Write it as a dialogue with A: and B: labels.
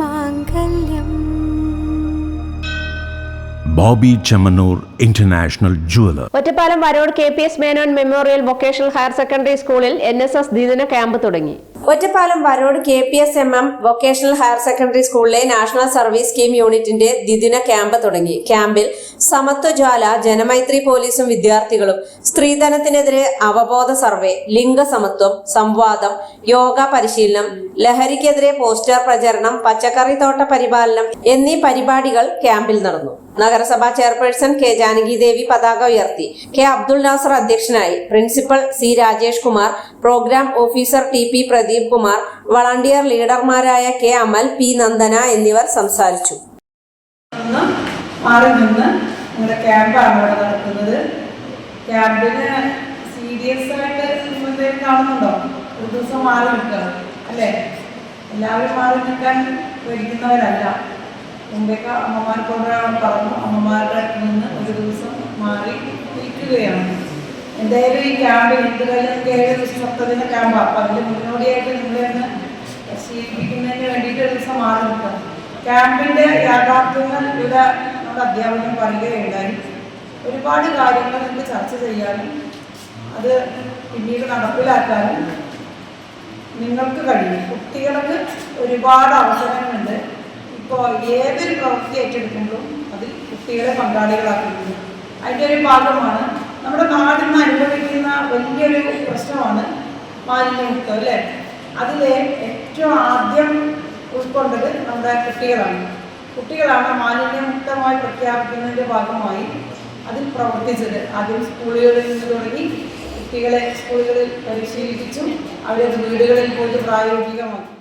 A: മാംഗല്യം. Boby Chemmanur international jeweller.
B: Ottapalam Varode K P S Menon memorial vocational higher secondary സ്കൂളിൽ N S S ദിദിന camp തുടങ്ങി.
C: Ottapalam Varode K P S M M vocational higher secondary സ്കൂളിലെ national service scheme യൂണിറ്റിന്റെ ദ്വിദിന camp തുടങ്ങി. ക്യാമ്പിൽ സമത്വജ്വാല ജനമൈത്രി പോലീസും വിദ്യാർത്ഥികളും സ്ത്രീധനത്തിനെതിരെ അവബോധ സർവേ ലിംഗസമത്വം സംവാദം യോഗ പരിശീലനം ലഹരിക്കെതിരെ പോസ്റ്റർ പ്രചരണം പച്ചക്കറി തോട്ട പരിപാലനം എന്നീ പരിപാടികൾ ക്യാമ്പിൽ നടന്നു. നഗരസഭാ ചെയർപേഴ്സൺ കെ ജാനകി ദേവി പതാക ഉയർത്തി. കെ അബ്ദുൾ നാസർ അധ്യക്ഷനായി principal C Rajesh Kumar programme officer T P Pradeep Kumar volunteer ലീഡർമാരായ K Amal P Nandana എന്നിവർ സംസാരിച്ചു.
D: മാറി നിന്ന് നിങ്ങളുടെ ക്യാമ്പാണ് ഇവിടെ നടക്കുന്നത്. ക്യാമ്പിന് സീരിയസ് ആയിട്ട് എന്തെങ്കിലും കാണുന്നുണ്ടോ? ഒരു ദിവസം മാറി നിൽക്കുക അല്ലേ? എല്ലാവരും മാറി നിൽക്കാൻ പേടിക്കുന്നവരല്ല. മുമ്പേക്ക് അമ്മമാർക്കൊണ്ട് പറഞ്ഞു അമ്മമാരുടെ നിന്ന് ഒരു ദിവസം മാറി നിൽക്കുകയാണ്. എന്തായാലും ഈ ക്യാമ്പ് കഴിഞ്ഞ ഏഴ് ദിവസം സപ്തദിന ക്യാമ്പാണ് അപ്പം അതിന്റെ മുന്നോടിയായിട്ട് നിങ്ങളെന്ന് ശീലിപ്പിക്കുന്നതിന് വേണ്ടിയിട്ട് ഒരു ദിവസം മാറി നിൽക്കുക ക്യാമ്പിന്റെ യാഥാർത്ഥ്യങ്ങൾ ഇവിടെ നമ്മുടെ അധ്യാപനം പറയുകയുണ്ടായി ഒരുപാട് കാര്യങ്ങൾ നമുക്ക് ചർച്ച ചെയ്യാനും അത് പിന്നീട് നടപ്പിലാക്കാനും നിങ്ങൾക്ക് കഴിയും. കുട്ടികൾക്ക് ഒരുപാട് അവസരങ്ങളുണ്ട്. ഇപ്പോൾ ഏതൊരു പ്രവൃത്തി ഏറ്റെടുക്കുമ്പോഴും അതിൽ കുട്ടികളെ പങ്കാളികളാക്കിയിട്ടുണ്ട്. അതിന്റെ ഒരു ഭാഗമാണ് നമ്മുടെ നാടിന്ന് അനുഭവിക്കുന്ന വലിയൊരു പ്രശ്നമാണ് മാലിന്യമുക്തം അല്ലേ? അതിൽ ഏറ്റവും ആദ്യം ഉൾക്കൊണ്ടത് നമ്മുടെ കുട്ടികളാണ്. കുട്ടികളാണ് മാലിന്യമുക്തമായി പ്രഖ്യാപിക്കുന്നതിന്റെ ഭാഗമായി അതിൽ പ്രവർത്തിച്ചത്. ആദ്യം സ്കൂളുകളിൽ നിന്ന് തുടങ്ങി കുട്ടികളെ സ്കൂളുകളിൽ പരിശീലിപ്പിച്ചും അവരെ വീടുകളിൽ പോയിട്ട് പ്രായോഗികമാക്കി.